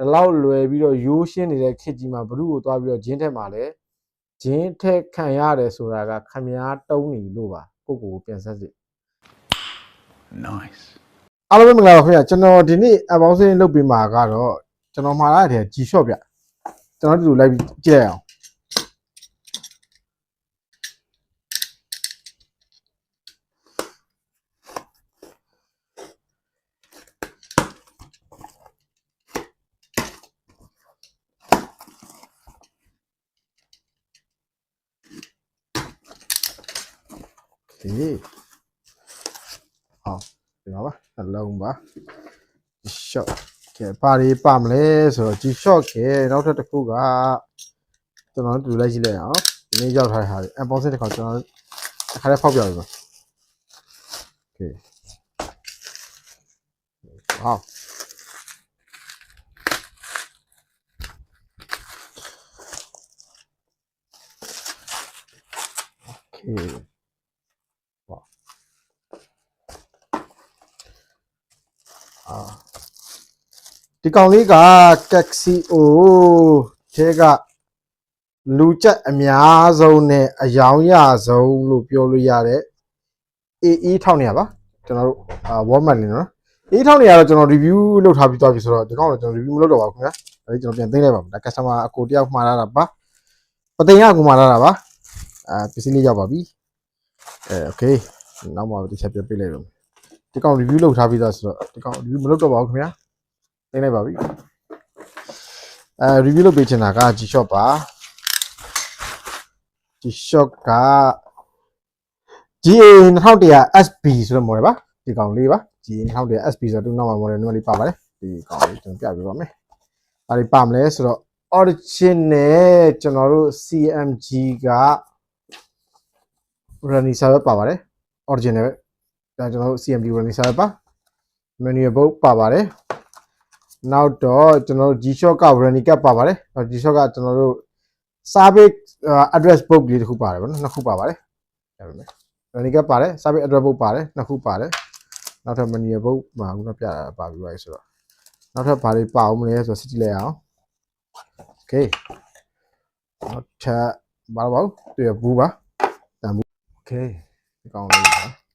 ဒီလောက်လွယ်ပြီးတော့ရိုးရှင်းနေတဲ့ခေတ်ကြီးမှာဘ누구ကိုသွားပြီးတော့ဂျင်းထက်မှာလဲဂျင်းထက်ခံရတယ်ဆိုတာကခမားတုံးနေလို့ပါကိုယ့်ကိုယ်ကိုပြန်ဆက်စစ် Nice. အားလုံးပဲမင်္ဂလာပါခင်ဗျာကျွန်တော်ဒီနေ့အပေါင်းစင်းလုပ်ပေးမှာကတော့ကျွန်တော်မှာရတဲ့ဂျီရှော့ဗျကျွန်တော်ဒီလိုလိုက်ပြီးကြည့်ရအောင် ဒီဟောဒီမှာပါနှလုံးပါဂျီရှော့ကဲပါရီပါမလဲဆိုတော့ဂျီရှော့ကဲနောက်ထပ်တစ်ခုကကျွန်တော်တို့လိုက်ကြည့်လိုက်အောင်ဒီနေ့ရောက်ထားတဲ့ဟာတွေအပေါင်းစင်းတစ်ခါကျွန်တော်တစ်ခါလေးဖောက်ပြရပါโอเคဟော โอเค အာဒီကောင်လေးက Caxio ထဲကလူကြက်အများဆုံးနဲ့အယောင်ရဆုံးလို့ပြောလို့ရတဲ့ AE 1900ပါကျွန်တော်တို့အာ Walmart လေးနော် AE 1900ကတော့ကျွန်တော် review လုပ်ထားပြီးသွားပြီဆိုတော့ဒီကောင်တော့ကျွန်တော် review မလုပ်တော့ပါဘူးခင်ဗျာဒါကြီးကျွန်တော်ပြန်သိမ်းလိုက်ပါမယ်ဒါ customer အကိုတယောက်မှားလာတာပါပသိမ်ကအကိုမှားလာတာပါအာပစ္စည်းလေးရောက်ပါပြီအဲ okay နောက်မှတစ်ချက်ပြပေးလိုက်တော့ ဒီကောင် review လုပ်ထားပြီးသားဆိုတော့ဒီကောင် review မလုပ်တော့ပါဘူးခင်ဗျာသိနေပါပြီအဲ review လုပ်ပေးချင်တာက G-Shock ပါ G-Shock က GA 2100 SB ဆိုတဲ့ model ပါဒီကောင်လေးပါ GA 2100 SB ဆိုတော့သူ့နောက်မှာ model နံပါတ်လေးပါပါတယ်ဒီကောင်လေးကျွန်တော်ပြပေးပါမယ်ဒါလေးပါမလဲဆိုတော့ origin နဲ့ကျွန်တော်တို့ CMG က running server ပါပါတယ် original ပဲ ဒါကျွန်တော်တို့ CMD ဝင်ပြီးစားပါ manual book ပါပါတယ်နောက်တော့ကျွန်တော်တို့ G-Shock က warranty card ပါပါတယ်နောက် G-Shock ကကျွန်တော်တို့ service address book လေးတစ်ခုပါတယ်ဗောနော်နှစ်ခုပါပါတယ်ဒါပဲ warranty card ပါတယ် service address book ပါတယ်နှစ်ခုပါတယ်နောက်ထပ် manual book မှာခုနပြတာပါပြီးပါပြီဆိုတော့နောက်ထပ်ဘာတွေပါအောင်မလဲဆိုတော့စစ်ကြည့်လိုက်အောင် okay နောက်ထပ်ဘာလို့ပါတွေ့ရဘူးပါတန်ဘူး okay ဒီကောင်လေးပါ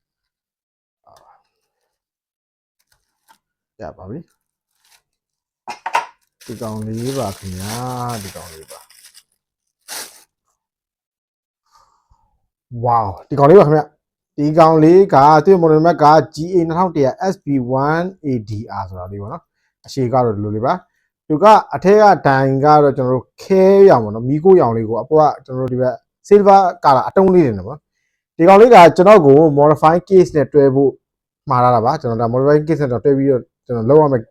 ရပါပြီဒီကောင်လေးပါခင်ဗျာဒီကောင်လေးပါဝေါဒီကောင်လေးပါခင်ဗျဒီကောင်လေးကသူ့ model number က GA 2100 SB1ADR ဆိုတာလေးပါနော်အရှိကတော့ဒီလိုလေးပါသူကအထက်ကဒိုင်ကတော့ကျွန်တော်တို့ခဲရောင်ပါနော်မီးကိုရောင်လေးကိုအပေါ်ကကျွန်တော်တို့ဒီဘက် silver color အတုံးလေးနေနော်ဒီကောင်လေးကကျွန်တော်ကို modify case နဲ့တွဲဖို့မှားလာတာပါကျွန်တော်ဒါ modify case နဲ့တော့တွဲပြီးတော့ ကျွန်တော်လောက်ရမယ်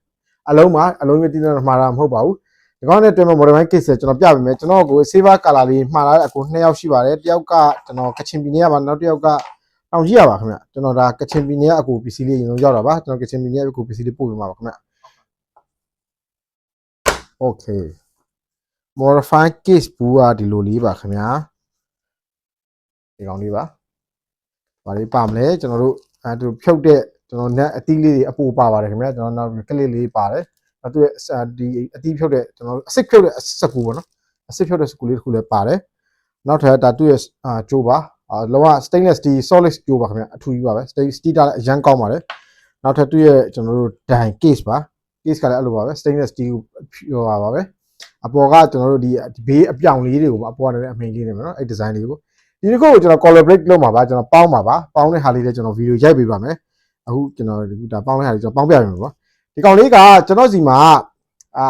အလုံးမှာအလုံးမျိုးတင်းတင်းမှားတာမဟုတ်ပါဘူးဒီကောင်နဲ့တွဲမဲ့ modify case ကျွန်တော်ပြပေးမယ်ကျွန်တော်ကို silver color လေးမှားလာတဲ့အကိုနှစ်ယောက်ရှိပါတယ်တယောက်ကကျွန်တော်ကချင်ပြည်နယ်ကပါနောက်တစ်ယောက်ကတောင်ကြီးရပါခင်ဗျကျွန်တော်ဒါကချင်ပြည်နယ်ကအကိုပစ္စည်းလေးအရင်ဆုံးရောက်တာပါကျွန်တော်ကချင်ပြည်နယ်ကအကိုပစ္စည်းလေးပို့ပေးမှာပါခင်ဗျ okay modify case ဘူးကဒီလိုလေးပါခင်ဗျာဒီကောင်လေးပါ။ဘာလေးပါမလဲကျွန်တော်တို့အဲသူဖြုတ်တဲ့ ကျွန်တော် net အသီးလေးတွေအပူပါပါတယ်ခင်ဗျာကျွန်တော်နောက်ကလစ်လေးပါတယ်။အဲသူရဲ့ဒီအသီးဖြုတ်တဲ့ကျွန်တော်အစစ်ဖြုတ်တဲ့စကူပေါ့နော်။အစစ်ဖြုတ်တဲ့စကူလေးတစ်ခုလည်းပါတယ်။နောက်ထပ်ဒါသူ့ရဲ့အာကြိုးပါအာလောက stainless steel solid ကြိုးပါခင်ဗျာအထူကြီးပါပဲ stainless steel တာလည်းအရန်ကောင်းပါတယ်။နောက်ထပ်သူ့ရဲ့ကျွန်တော်တို့ဒိုင် case ပါ case ကလည်းအဲ့လိုပါပဲ stainless steel ဟိုပါပါပဲ။အပေါ်ကကျွန်တော်တို့ဒီဘေးအပြောင်လေးတွေကိုအပေါ်ကလည်းအမိန်လေးနေမှာနော်အဲ့ design လေးကိုဒီတစ်ခုကိုကျွန်တော် collaborate လုပ်မှာပါကျွန်တော်ပေါင်းမှာပါပေါင်းတဲ့ဟာလေးလည်းကျွန်တော်ဗီဒီယိုရိုက်ပေးပါမယ် အခုကျွန်တော်ဒီဒါပေါင်းတဲ့ဟာလေးကျွန်တော်ပေါင်းပြပေးမှာပါဒီကောင်လေးကကျွန်တော်စီမှာအာ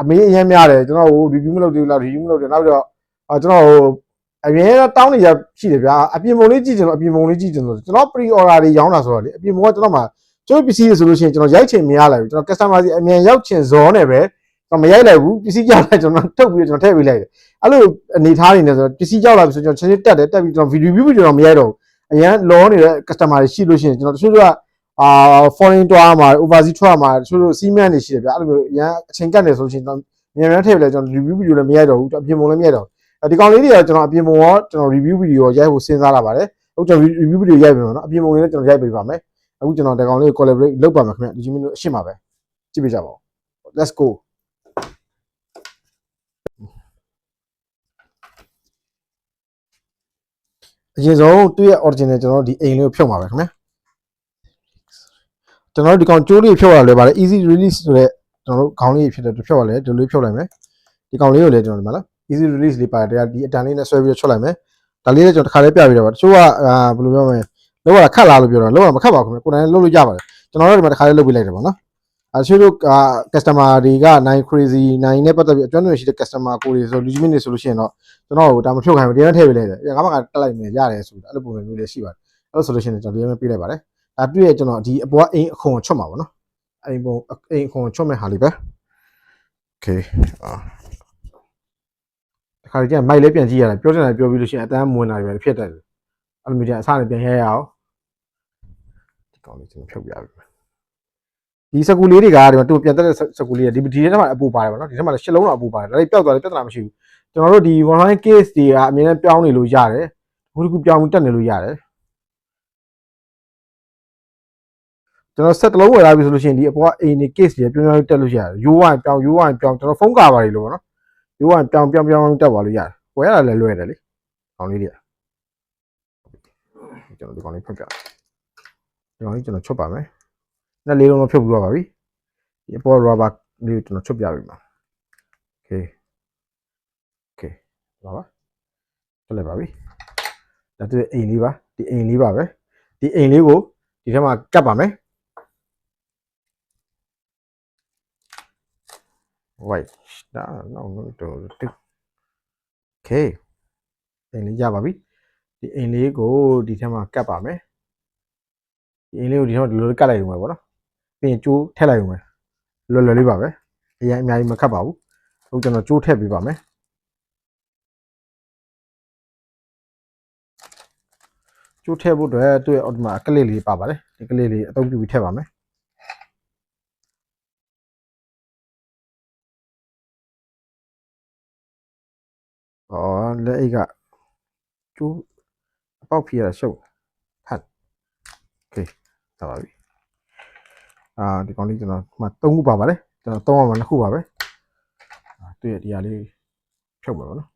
အမေးအရင်များတယ်ကျွန်တော်ဟို review မလုပ်သေးဘူးလား review မလုပ်တယ်နောက်တော့အာကျွန်တော်ဟိုအရင်တော့တောင်းနေရရှိတယ်ဗျာအပြင်ပုံလေးကြည့်ကျွန်တော်အပြင်ပုံလေးကြည့်ကျွန်တော်ကျွန်တော် pre order တွေရောင်းတာဆိုတော့လေအပြင်ပုံကကျွန်တော်မှာကျွန်တော်ပစ္စည်းတွေဆိုလို့ရှိရင်ကျွန်တော်ရိုက်ချင်မရလိုက်ဘူးကျွန်တော် customer စီအမြန်ရောက်ချင်ဇောနဲ့ပဲကျွန်တော်မရိုက်လိုက်ဘူးပစ္စည်းကြောက်လိုက်ကျွန်တော်ထုတ်ပြီးကျွန်တော်ထည့်ပေးလိုက်တယ်အဲ့လိုအနေထားနေနေဆိုတော့ပစ္စည်းကြောက်လာပြီဆိုကျွန်တော်ချင်းချင်းတက်တယ်တက်ပြီးကျွန်တော် video view ကျွန်တော်မရိုက်တော့ဘူးအရင်လောနေတဲ့ customer တွေရှိလို့ရှိရင်ကျွန်တော်တချို့က အာ foreign တွားမှာ overseas ထွက်မှာတချို့တို့စီးမံနေရှိတယ်ဗျအဲ့လိုမျိုးအရန်အချိန်ကတ်နေဆိုရှင်မြန်မြန်ထည့်လဲကျွန်တော် review video လည်းမရိုက်တော့ဘူးအပြင်ပုံလည်းမရိုက်တော့ဒီကောင်လေးတွေကကျွန်တော်အပြင်ပုံရောကျွန်တော် review video ရောရိုက်ဖို့စဉ်းစားလာပါတယ်ဟုတ်ကျွန်တော် review video ရိုက်ပေးမှာနော်အပြင်ပုံလေးလည်းကျွန်တော်ရိုက်ပေးပါမယ်အခုကျွန်တော်ဒီကောင်လေးကို collaborate လုပ်ပါမယ်ခင်ဗျဒီချင်းမင်းတို့အရှင်းပါပဲကြည့်ပေးကြပါဦး let's go အရင်ဆုံးသူ့ရဲ့ original ကျွန်တော်ဒီအိမ်လေးကိုဖြုတ်ပါမယ်ခင်ဗျ ကျွန်တော်တို့ဒီကောင်ကျိုးလေးဖြုတ်ရလဲပါတယ် easy release ဆိုတဲ့ကျွန်တော်တို့ခေါင်းလေးဖြစ်တဲ့ဖြုတ်ရလဲဒီလိုဖြုတ်လိုက်မယ်ဒီကောင်လေးကိုလည်းကျွန်တော်ဒီမှာလား easy release လေးပါတယ်တရားဒီအတန်လေးနဲ့ဆွဲပြီးတော့ချွတ်လိုက်မယ်ဒါလေးလည်းကျွန်တော်တစ်ခါလေးပြပြီးတော့ပါတချို့ကအာဘယ်လိုပြောမလဲလောက်ရခတ်လာလို့ပြောတော့လောက်ရမခတ်ပါဘူးခင်ဗျကိုယ်တိုင်လုပ်လို့ရပါတယ်ကျွန်တော်တို့ဒီမှာတစ်ခါလေးလုပ်ပြီးလိုက်တယ်ပေါ့နော်အဲတချို့တို့အာ customer တွေက9 crazy 9နဲ့ပတ်သက်ပြီးအကျွမ်းဝင်ရှိတဲ့ customer ကိုတွေဆိုလူကြီးမင်းတွေဆိုလို့ရှိရင်တော့ကျွန်တော်တို့ဒါမဖြုတ်ခိုင်းဘူးတရားထည့်ပေးလိုက်တယ်ငါမှကတက်လိုက်မယ်ရတယ်ဆိုတာအဲ့လိုပုံစံမျိုးလေးရှိပါတယ်အဲ့လိုဆိုလို့ရှိရင်ကျွန်တော်တရားမပြလိုက်ပါတယ် ဒါတွေ့ရကျွန်တော်ဒီအပေါ်အိမ်အခွန်ချွတ်မှာပေါ့နော်အိမ်ပုံအိမ်အခွန်ချွတ်မဲ့ဟာလေးပဲ okay အာတခါကျရင်မိုက်လေးပြန်ကြည့်ရတယ်ပြောချင်တယ်ပြောပြီးလို့ရှိရင်အတန်းမဝင်တာတွေပဲဖြစ်တတ်တယ်အဲ့လိုမျိုးကျရင်အစားနဲ့ပြန်ရဲရအောင်ဒီကောင်လေးကျွန်တော်ဖြုတ်ပြပြီဒီစကူလေးတွေကဒီမှာသူပြန်တက်တဲ့စကူလေးတွေဒီဒီထဲမှာအပူပါတယ်ဗောနော်ဒီထဲမှာလည်းရှစ်လုံးတော့အပူပါတယ်ဒါလေးပျောက်သွားတယ်ပြဿနာမရှိဘူးကျွန်တော်တို့ဒီ online case တွေကအမြင်နဲ့ပြောင်းနေလို့ရတယ်ဘုဒ္ဓကူပြောင်းတက်နေလို့ရတယ် ကျွန်တော်ဆက်တလုံးဝယ်လာပြီဆိုလို့ရှိရင်ဒီအပေါ်ကအိမ်နေ case တွေပြောင်းပြောင်းတက်လို့ရတယ်ရိုးဝိုင်းပြောင်းရိုးဝိုင်းပြောင်းကျွန်တော်ဖုန်းကာပါတွေလို့ဗောနော်ရိုးဝိုင်းပြောင်းပြောင်းပြောင်းတက်သွားလို့ရတယ်ဝယ်ရတာလည်းလွယ်တယ်လေကောင်းလေးတွေကကျွန်တော်ဒီကောင်လေးဖတ်ပြဒီကောင်လေးကျွန်တော်ချွတ်ပါမယ်နှစ်လေးလုံးတော့ဖြုတ်ပြီးတော့ပါပြီဒီအပေါ် rubber လေးကိုကျွန်တော်ချွတ်ပြပြီမှာ okay okay ပါပါဆက်လိုက်ပါပြီဒါတူအိမ်လေးပါဒီအိမ်လေးပါပဲဒီအိမ်လေးကိုဒီထဲမှာကတ်ပါမယ် wait ဒါ no no တော့2 okay အိမ်လေးရပါပြီဒီအိမ်လေးကိုဒီထဲမှာကတ်ပါမယ်ဒီအိမ်လေးကိုဒီထဲမှာဒီလိုကတ်လိုက်ရုံပဲပေါ့နော်ပြီးရင်ကြိုးထည့်လိုက်ရုံပဲလွယ်လွယ်လေးပါပဲအရင်အများကြီးမခတ်ပါဘူးအခုကျွန်တော်ကြိုးထည့်ပေးပါမယ်ကျိုးထည့်ဖို့အတွက်သူ့ရဲ့အော်ဒီမှာကလစ်လေးပါပါတယ်ဒီကလစ်လေးအသုံးပြုပြီးထည့်ပါမယ် အော်လက်အိတ်ကကျိုးအပေါက်ဖြီးရတာရှုပ်ဖတ်။ Okay ဒါပါပြီ။အာဒီကောင်လေးကျွန်တော်မှ၃ခုပါပါတယ်။ကျွန်တော်သုံးအောင်မှာနှစ်ခုပါပဲ။အာတွေ့ရဒီဟာလေးဖြုတ်ပါတော့နော်။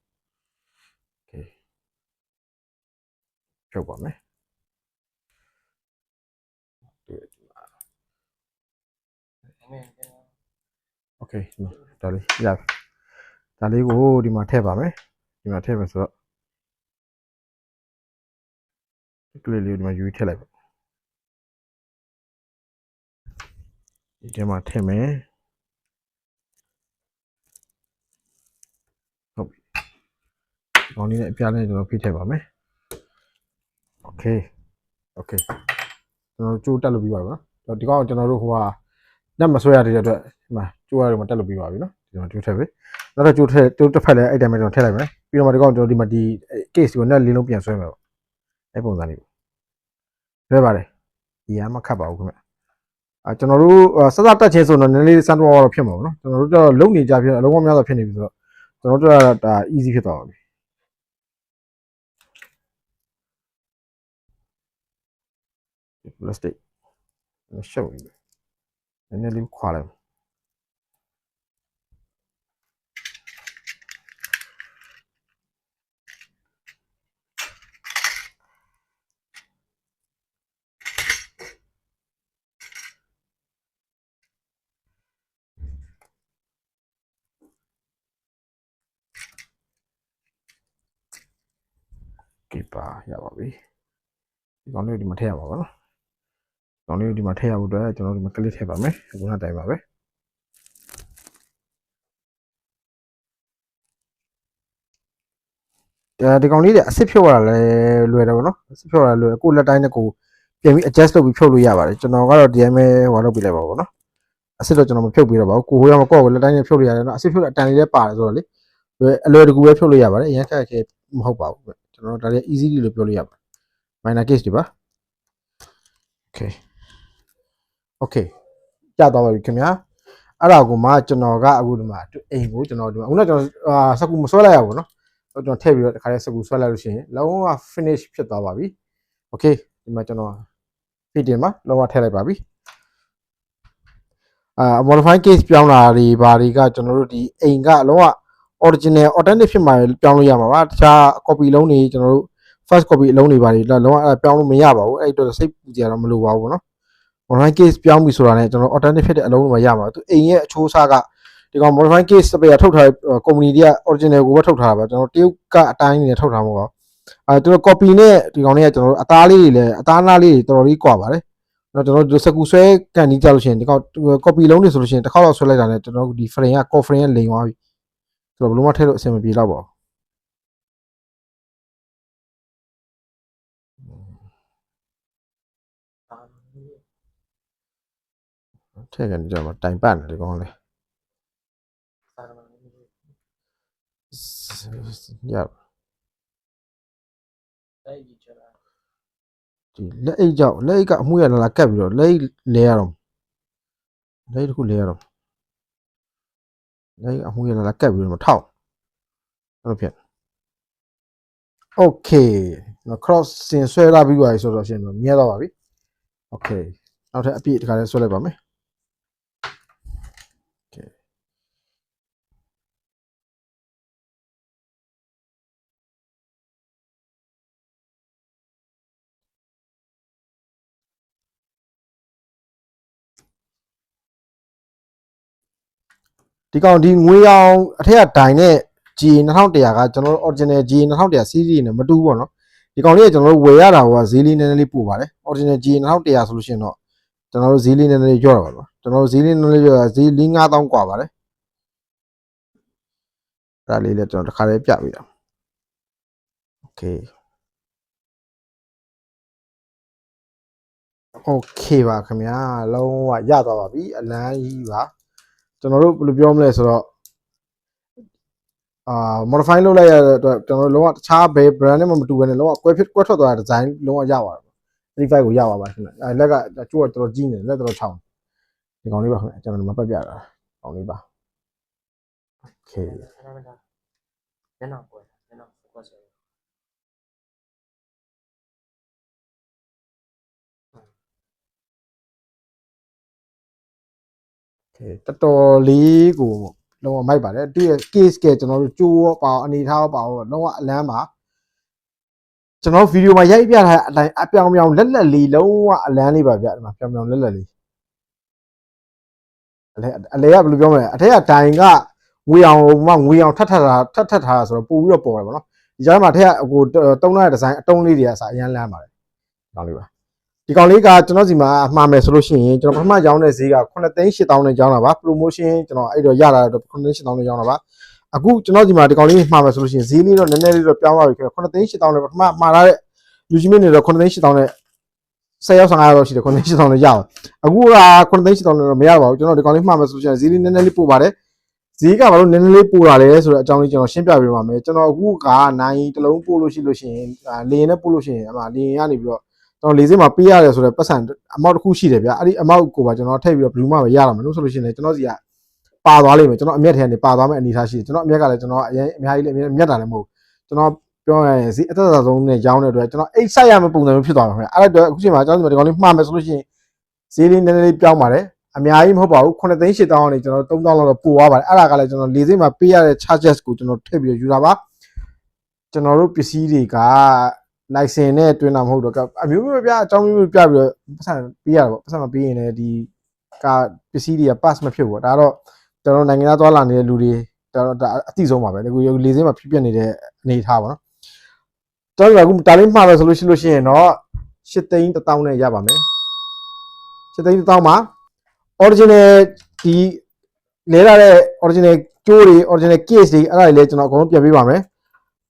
Okay ဖြုတ်ပါမယ်။တွေ့ရဒီမှာ Okay ဒါလေးရပြီ။ဒါလေးကိုဒီမှာထည့်ပါမယ်။ဒီ မှာထည့်မယ်ဆိုတော့ဒီကလေးလေးကိုဒီမှာယူထည့်လိုက်ပါဒီထဲမှာထည့်မယ်ဟုတ်ပြီ။ကောင်းလေးနဲ့အပြားလေးကျွန်တော်ဖိထည့်ပါမယ်။ Okay Okay ကျွန်တော်ကြိုးတက်လို့ပြီးပါပြီနော်။ဒီကောင်ကျွန်တော်တို့ဟိုဟာလက်မဆွဲရတဲ့အတွက်ဒီမှာကြိုးရတော့မတက်လို့ပြီးပါပြီနော်။ဒီမှာကြိုးထည့်ပြီ။ နောက်တော့ကြိုးထည့်ကြိုးတစ်ဖက်လည်းအဲ့တိုင်းပဲကျွန်တော်ထည့်လိုက်မယ်။ပြီးတော့မှဒီကောင်ကျွန်တော်ဒီမှာဒီ case ကိုနဲ့လေးလုံးပြန်ဆွဲမယ်ပေါ့။အဲ့ပုံစံလေးပေါ့။လွယ်ပါတယ်။ဒီရမခတ်ပါဘူးခင်ဗျ။အာကျွန်တော်တို့စစတက်ချင်းဆိုတော့နည်းနည်းစမ်းတော့တော့ဖြစ်မှာပေါ့နော်။ကျွန်တော်တို့တော့လုံနေကြဖြစ်အလုံးဝများစွာဖြစ်နေပြီဆိုတော့ကျွန်တော်တို့ကဒါ easy ဖြစ်သွားပါပြီ။ plastic ရှုပ်နေတယ်နည်းနည်းလေးခွာလိုက်ကီပါ ရပါပြီဒီကောင်လေးကိုဒီမှာထည့်ရပါပါနော်ဒီကောင်လေးကိုဒီမှာထည့်ရဖို့အတွက်ကျွန်တော်ဒီမှာကလစ်ထည့်ပါမယ်အခုနတိုင်းပါပဲအဲဒီကောင်လေးတွေအစ်စ်ဖြုတ်ရတာလဲလွယ်တယ်ဗောနော်အစ်စ်ဖြုတ်ရတာလွယ်ကိုလက်တိုင်းနဲ့ကိုပြန်ပြီး adjust လုပ်ပြီးဖြုတ်လို့ရပါတယ်ကျွန်တော်ကတော့ဒီအမဲဟိုလုပ်ပြလိုက်ပါဗောနော်အစ်စ်တော့ကျွန်တော်မဖြုတ်ပြတော့ပါဘူးကိုဟိုရမကော့ကိုလက်တိုင်းနဲ့ဖြုတ်လို့ရတယ်နော်အစ်စ်ဖြုတ်တဲ့အတန်လေးလည်းပါတယ်ဆိုတော့လေအလွယ်တကူပဲဖြုတ်လို့ရပါတယ်အရင်ခက်ခဲမဟုတ်ပါဘူး ကျွန်တော်တို့ဒါလည်း easy လို့ပြောလို့ရပါတယ် minor case တွေပါ okay okay ကြာသွားပါပြီခင်ဗျာအဲ့ဒါကိုမှကျွန်တော်ကအခုဒီမှာအိမ်ကိုကျွန်တော်ဒီမှာအခုတော့ကျွန်တော်အာစကူမဆွဲလိုက်ရဘူးเนาะကျွန်တော်ထည့်ပြီးတော့တခါလေးစကူဆွဲလိုက်လို့ရှိရင်လုံးဝ finish ဖြစ်သွားပါပြီ okay ဒီမှာကျွန်တော် fitting မှာလုံးဝထည့်လိုက်ပါပြီအာ modify case ပြောင်းလာတွေဘာတွေကကျွန်တော်တို့ဒီအိမ်ကလုံးဝ original authentic ဖြစ်မှာပြောင်းလို့ရမှာပါတခြား copy လုံးတွေကျွန်တော်တို့ first copy အလုံးတွေပါလေလုံးဝအဲ့ပြောင်းလို့မရပါဘူးအဲ့အတွက်စိတ်ပူကြရတော့မလိုပါဘူးเนาะ online case ပြောင်းပြီဆိုတာနဲ့ကျွန်တော် alternative ဖြစ်တဲ့အလုံးတွေမရပါဘူးသူအိမ်ရဲ့အချိုးအစားကဒီကောင် modify case စပယ်ထုတ်ထားတဲ့ company တွေက original ကိုပဲထုတ်ထားတာပါကျွန်တော်တရုတ်ကအတိုင်းနေထုတ်ထားမှာပါအဲသူတို့ copy နဲ့ဒီကောင်တွေကကျွန်တော်တို့အသားလေးတွေလည်းအသားနာလေးတွေတော်တော်လေးကွာပါတယ်တော့ကျွန်တော်တို့စကူဆွဲကန်ကြီးကြလို့ရှိရင်ဒီကောင် copy လုံးတွေဆိုလို့ရှိရင်တစ်ခေါက်တော့ဆွဲလိုက်တာနဲ့ကျွန်တော်တို့ဒီ frame က core frame ကလိမ်သွားပြီ ဆိုတော့ဘယ်လိုမှထည့်လို့အဆင်မပြေတော့ပါဘူးထည့်ကန်ကြမှာတိုင်ပတ်နေဒီကောင်လေးရဒီလက်အိတ်ကြောင့်လက်အိတ်ကအမှုရလာလာကတ်ပြီးတော့လက်အိတ်လဲရတော့လက်အိတ်တစ်ခုလဲရတော့ လက်အိတ်အမှုရလာလာကတ်ပြီးတော့ထောက်အဲ့လိုဖြစ် Okay နော် cross စင်ဆွဲလာပြီးပါပြီဆိုတော့ရှင်တော့မြဲတော့ပါပြီ Okay နောက်ထပ်အပြည့်တစ်ခါလဲဆွဲလိုက်ပါမယ် ဒီကောင်ဒီငွေရောင်အထက်ကဒိုင်နဲ့ G 2100ကကျွန်တော်တို့ original G 2100 series နဲ့မတူဘူးပေါ့နော်ဒီကောင်လေးကကျွန်တော်တို့ဝယ်ရတာကဈေးလေးနည်းနည်းလေးပို့ပါတယ် original G 2100ဆိုလို့ရှိရင်တော့ကျွန်တော်တို့ဈေးလေးနည်းနည်းလေးကြော့တာပါနော်ကျွန်တော်တို့ဈေးလေးနည်းနည်းလေးကြော့တာဈေး၄5000กว่าပါတယ်ဒါလေးလည်းကျွန်တော်တစ်ခါလေးပြပေးတာ Okay Okay ပါခင်ဗျာလုံးဝရသွားပါပြီအလန်းကြီးပါ ကျွန်တော်တို့ဘယ်လိုပြောမလဲဆိုတော့အာ modify လုပ်လိုက်ရတဲ့အတွက်ကျွန်တော်တို့လုံးဝတခြားဘယ် brand နဲ့မှမတူဘဲနဲ့လုံးဝကွဲဖြစ်ကွဲထွက်သွားတဲ့ design လုံးဝရပါတယ်35ကိုရပါပါခင်ဗျအဲလက်ကကျိုးကတော်တော်ကြီးနေလက်တော်ချောင်းဒီကောင်လေးပါခင်ဗျကျွန်တော်မပတ်ပြတာကောင်လေးပါ Okay မျက်နှာပွဲမျက်နှာ တော်တော်လေးကိုလုံးဝမိုက်ပါတယ်သူရဲ့ case ကကျွန်တော်တို့ကြိုးရောပါအောင်အနေထားရောပါအောင်လုံးဝအလန်းပါကျွန်တော်ဗီဒီယိုမှာရိုက်ပြထားတဲ့အတိုင်းအပြောင်ပြောင်လက်လက်လေးလုံးဝအလန်းလေးပါဗျဒီမှာပြောင်ပြောင်လက်လက်လေးအလဲအလဲကဘယ်လိုပြောမလဲအထက်ကဒိုင်ကငွေအောင်မှငွေအောင်ထပ်ထပ်တာထပ်ထပ်ထားတာဆိုတော့ပို့ပြီးတော့ပေါ်တယ်ဗောနော်ဒီကြားမှာအထက်ကဟိုတုံးလိုက်တဲ့ဒီဇိုင်းအတုံးလေးတွေကစအရန်လန်းပါတယ်ဒီကောင်လေးပါ ဒီကောင်လေးကကျွန်တော်စီမှာမှားမယ်ဆိုလို့ရှိရင်ကျွန်တော်ပထမရောင်းတဲ့ဈေးက9သိန်း8000နဲ့ရောင်းတာပါ promotion ကျွန်တော်အဲ့တော့ရလာတော့9သိန်း8000နဲ့ရောင်းတာပါအခုကျွန်တော်ဒီမှာဒီကောင်လေးမှားမယ်ဆိုလို့ရှိရင်ဈေးလေးတော့နည်းနည်းလေးတော့ပြောင်းသွားပြီခင်ဗျ9သိန်း8000နဲ့ပထမမှားလာတဲ့လူကြီးမင်းတွေတော့9သိန်း8000နဲ့10ရောက်15ရောက်ရှိတယ်9သိန်း8000နဲ့ရအောင်အခုက9သိန်း8000နဲ့တော့မရပါဘူးကျွန်တော်ဒီကောင်လေးမှားမယ်ဆိုလို့ရှိရင်ဈေးလေးနည်းနည်းလေးပို့ပါတယ်ဈေးကဘာလို့နည်းနည်းလေးပို့လာလဲဆိုတော့အကြောင်းလေးကျွန်တော်ရှင်းပြပေးပါမယ်ကျွန်တော်အခုကနိုင်တစ်လုံးပို့လို့ရှိလို့ရှိရင်လေရင်နဲ့ပို့လို့ရှိရင်အမလေရင်ကနေပြီးတော့ ကျွန်တော်လေစင်းမှာပေးရတယ်ဆိုတော့ပတ်စံအမောက်တစ်ခုရှိတယ်ဗျာအဲ့ဒီအမောက်ကိုပါကျွန်တော်ထည့်ပြီးတော့ဘလူးမပဲရတာမလို့ဆိုလို့ရှိရင်လည်းကျွန်တော်စီကပါသွားလိမ့်မယ်ကျွန်တော်အမျက်ထဲကနေပါသွားမယ့်အနေအထားရှိတယ်ကျွန်တော်အမျက်ကလည်းကျွန်တော်အရင်အများကြီးလည်းအမျက်တာလည်းမဟုတ်ကျွန်တော်ပြောရရင်ဈေးအသက်သာဆုံးနဲ့ရောင်းတဲ့အတွက်ကျွန်တော်အိတ်ဆိုင်ရမယ့်ပုံစံမျိုးဖြစ်သွားမှာခင်ဗျအဲ့ဒါအတွက်အခုချိန်မှာကျွန်တော်ဒီကောင်လေးမှားမယ်ဆိုလို့ရှိရင်ဈေးလေးနည်းနည်းလေးပြောင်းပါတယ်အများကြီးမဟုတ်ပါဘူး9သိန်း8000ကနေကျွန်တော်3000လောက်တော့ပို့သွားပါတယ်အဲ့ဒါကလည်းကျွန်တော်လေစိတ်မှာပေးရတဲ့ charges ကိုကျွန်တော်ထည့်ပြီးယူတာပါကျွန်တော်တို့ပစ္စည်းတွေက license နဲ့တွင်းတာမဟုတ်တော့အမျိုးမျိုးပြအကြောင်းမျိုးမျိုးပြပြီးတော့ပတ်စံပေးရတာပေါ့ပတ်စံမပေးရင်လည်းဒီကပစ္စည်းတွေက pass မဖြစ်ဘူးပေါ့ဒါတော့ကျွန်တော်နိုင်ငံသားသွားလာနေတဲ့လူတွေဒါတော့ဒါအတိဆုံးပါပဲဒီကိုလေစိတ်မှာဖြစ်ပြနေတဲ့အနေအထားပါနော်ကျွန်တော်ကအခုဒါလေးမှားလို့ဆိုလို့ရှိလို့ရှိရင်တော့8သိန်း1000နဲ့ရပါမယ်8သိန်း1000မှာ original ဒီလဲလာတဲ့ original ကျိုးတွေ original case တွေအဲ့ဒါတွေလည်းကျွန်တော်အကုန်လုံးပြန်ပေးပါမယ်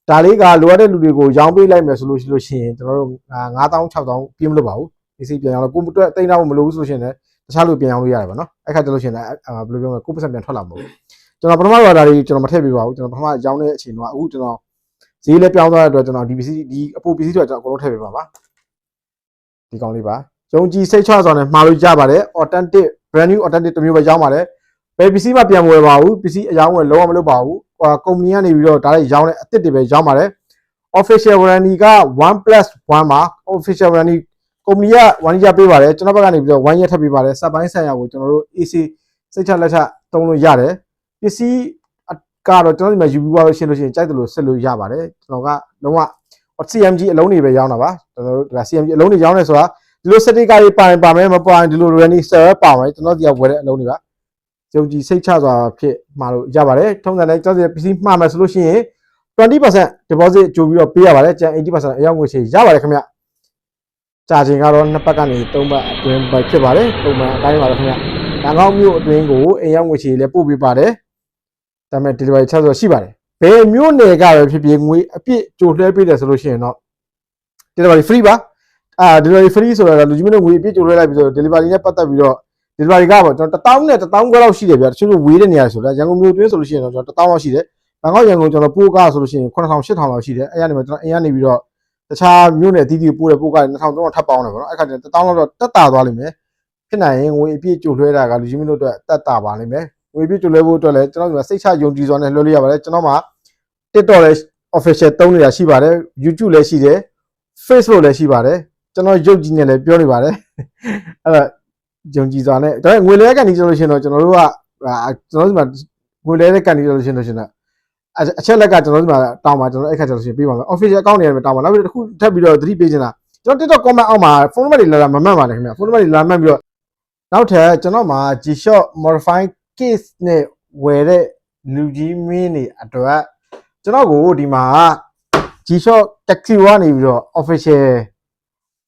ဒါလေးကလိုအပ်တဲ့လူတွေကိုရောင်းပေးလိုက်မယ်ဆိုလို့ရှိလို့ရှိရင်ကျွန်တော်တို့9000 6000ပြင်းမလို့ပါဘူးဒီစိပြန်ရောင်းလို့ကိုမတွက်တိတ်တော့မလို့ဘူးဆိုလို့ရှိရင်လည်းတခြားလူပြန်ရောင်းလို့ရတယ်ပါနော်အဲ့ခါကျလို့ရှိရင်လည်းဘယ်လိုပြောမလဲကိုပတ်စံပြန်ထွက်လာမှာမဟုတ်ဘူးကျွန်တော်ပထမတော့ဒါတွေကျွန်တော်မထည့်ပေးပါဘူးကျွန်တော်ပထမရောင်းတဲ့အချိန်တော့အခုကျွန်တော်ဈေးလည်းပြောင်းသွားတဲ့အတွက်ကျွန်တော်ဒီပစ္စည်းဒီအပိုပစ္စည်းတွေကျွန်တော်အကုန်လုံးထည့်ပေးပါပါဒီကောင်လေးပါယုံကြည်စိတ်ချစွာနဲ့မှာလို့ရပါတယ် authentic brand new authentic တစ်မျိုးပဲရောင်းပါတယ်ဘယ်ပစ္စည်းမှပြန်မဝယ်ပါဘူးပစ္စည်းအယောင်းဝယ်လုံးဝမလုပ်ပါဘူးဟို ကုမ္ပဏီကနေပြီးတော့ဒါလည်းရောင်းတဲ့အစ်စ်တွေပဲရောင်းပါတယ် official warranty က 1+1 ပါ official warranty ကုမ္ပဏီက1 year ပေးပါတယ်ကျွန်တော်ဘက်ကနေပြီးတော့1 year ထပ်ပေးပါတယ်စပ်ပိုင်းဆိုင်ရာကိုကျွန်တော်တို့ AC စိတ်ချလက်ချတုံးလို့ရတယ်ပစ္စည်းကတော့ကျွန်တော်ဒီမှာယူပြီးသွားလို့ရှင်းလို့ရှိရင်ကြိုက်တယ်လို့ဆက်လို့ရပါတယ်ကျွန်တော်ကလုံးဝ CMG အလုံးတွေပဲရောင်းတာပါကျွန်တော်တို့ဒါ CMG အလုံးတွေရောင်းနေဆိုတာဒီလိုစတိကာတွေပါရင်ပါမယ်မပါရင်ဒီလို running server ပါမယ်ကျွန်တော်ဒီကဝယ်တဲ့အလုံးတွေပါ ယုံကြည်စိတ်ချစွာဖြစ်မှာလို့ရပါတယ်ထုံးစံတိုင်းကျွန်တော်ဒီ PC မှာမယ်ဆိုလို့ရှိရင်20% deposit ကြိုပြီးတော့ပေးရပါတယ်ကျန်80%အရောက်ငွေချေရပါတယ်ခင်ဗျကြာချိန်ကတော့နှစ်ပတ်ကနေသုံးပတ်အတွင်းပဲဖြစ်ပါတယ်ပုံမှန်အတိုင်းပါပဲခင်ဗျတန်ကောင်းမျိုးအတွင်းကိုအိမ်ရောက်ငွေချေလည်းပို့ပေးပါတယ်ဒါပေမဲ့ delivery charge ဆိုရှိပါတယ်ဘယ်မျိုးနယ်ကပဲဖြစ်ဖြစ်ငွေအပြည့်ကြိုလွှဲပေးတယ်ဆိုလို့ရှိရင်တော့ delivery free ပါအာ delivery free ဆိုတော့လူကြီးမင်းတို့ငွေအပြည့်ကြိုလွှဲလိုက်ပြီးဆိုတော့ delivery နဲ့ပတ်သက်ပြီးတော့ delivery ကပေါ့ကျွန်တော်1000နဲ့1000ခွဲလောက်ရှိတယ်ဗျာတချို့ဝေးတဲ့နေရာဆိုတော့ရန်ကုန်မြို့တွင်းဆိုလို့ရှိရင်တော့ကျွန်တော်1000လောက်ရှိတယ်ဘန်ကောက်ရန်ကုန်ကျွန်တော်ပို့ကားဆိုလို့ရှိရင်9000 8000လောက်ရှိတယ်အဲ့ရနေမှာကျွန်တော်အိမ်ကနေပြီးတော့တခြားမြို့နယ်အသီးသီးပို့တဲ့ပို့ကား2300ထပ်ပေါင်းတယ်ပေါ့နော်အဲ့ခါကျ1000လောက်တော့တက်တာသွားလိမ့်မယ်ဖြစ်နိုင်ရင်ငွေအပြည့်ကြိုလွှဲတာကလူကြီးမင်းတို့အတွက်တက်တာပါလိမ့်မယ်ငွေအပြည့်ကြိုလွှဲဖို့အတွက်လည်းကျွန်တော်ဒီမှာစိတ်ချယုံကြည်စွာနဲ့လွှဲလို့ရပါတယ်ကျွန်တော်မှာ TikTok လည်း official သုံးနေတာရှိပါတယ် YouTube လည်းရှိတယ် Facebook လည်းရှိပါတယ်ကျွန်တော်ရုပ်ကြီးနဲ့လည်းပြောနေပါတယ်အဲ့တော့ ယုံကြည်စွာနဲ့ဒါပေမဲ့ငွေလဲကန်ဒီဆိုလို့ရှိရင်တော့ကျွန်တော်တို့ကအာကျွန်တော်တို့ဒီမှာငွေလဲတဲ့ကန်ဒီဆိုလို့ရှိရင်တော့ရှင်တော့အအချက်လက်ကကျွန်တော်တို့ဒီမှာတောင်းပါကျွန်တော်အဲ့ခါကျတော့ရှင်ပေးပါမယ် official account နေရာမှာတောင်းပါနောက်ပြီးတစ်ခုထပ်ပြီးတော့သတိပေးချင်တာကျွန်တော် TikTok comment အောက်မှာ phone number တွေလာလာမမှတ်ပါနဲ့ခင်ဗျ phone number တွေလာမှတ်ပြီးတော့နောက်ထပ်ကျွန်တော်မှာ G-Shock modify case နဲ့ဝယ်တဲ့လူကြီးမင်းတွေအတွက်ကျွန်တော်ကိုဒီမှာ G-Shock taxi ကနေပြီးတော့ official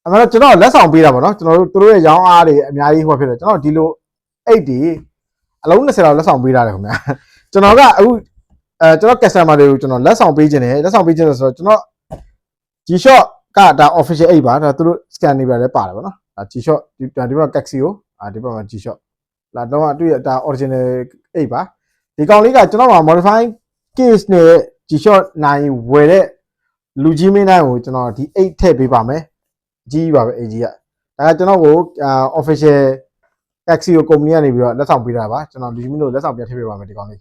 အမှန်တော့ကျွန်တော်လက်ဆောင်ပေးတာပေါ့နော်ကျွန်တော်တို့သူတို့ရဲ့ရောင်းအားတွေအများကြီးဟောဖြစ်တယ်ကျွန်တော်ဒီလိုအိတ်တွေအလုံး20လောက်လက်ဆောင်ပေးတာတယ်ခင်ဗျာကျွန်တော်ကအခုအဲကျွန်တော် customer တွေကိုကျွန်တော်လက်ဆောင်ပေးခြင်းတယ်လက်ဆောင်ပေးခြင်းတယ်ဆိုတော့ကျွန်တော် G-Shock ကဒါ official အိတ်ပါဒါသူတို့ scan နေပြလည်းပါတယ်ပေါ့နော်ဒါ G-Shock ဒီဒီဘက် taxi ကိုအာဒီဘက်မှာ G-Shock လာတော့သူ့ရဲ့ဒါ original အိတ်ပါဒီကောင်လေးကကျွန်တော်မှာ modify case နဲ့ G-Shock နိုင်ဝယ်တဲ့လူကြီးမင်းတိုင်းကိုကျွန်တော်ဒီအိတ်ထည့်ပေးပါမယ် ကြီးပါပဲအေကြီးကဒါကကျွန်တော်ကိုအာ official taxi ကို company ကနေပြီးတော့လက်ဆောင်ပေးတာပါကျွန်တော်လူကြီးမင်းတို့လက်ဆောင်ပြန်ထည့်ပေးပါမယ်ဒီကောင်လေး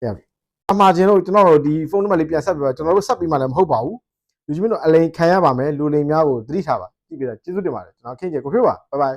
ပြပြီအမှားချင်းတို့ကျွန်တော်တို့ဒီဖုန်းနံပါတ်လေးပြန်ဆက်ပေးပါကျွန်တော်တို့ဆက်ပေးမှလည်းမဟုတ်ပါဘူးလူကြီးမင်းတို့အလိန်ခံရပါမယ်လူလိန်များကိုသတိထားပါကြည့်ပြတာကျေးဇူးတင်ပါတယ်ကျွန်တော်ခင်ကျေကိုဖြိုးပါဘိုင်ဘိုင်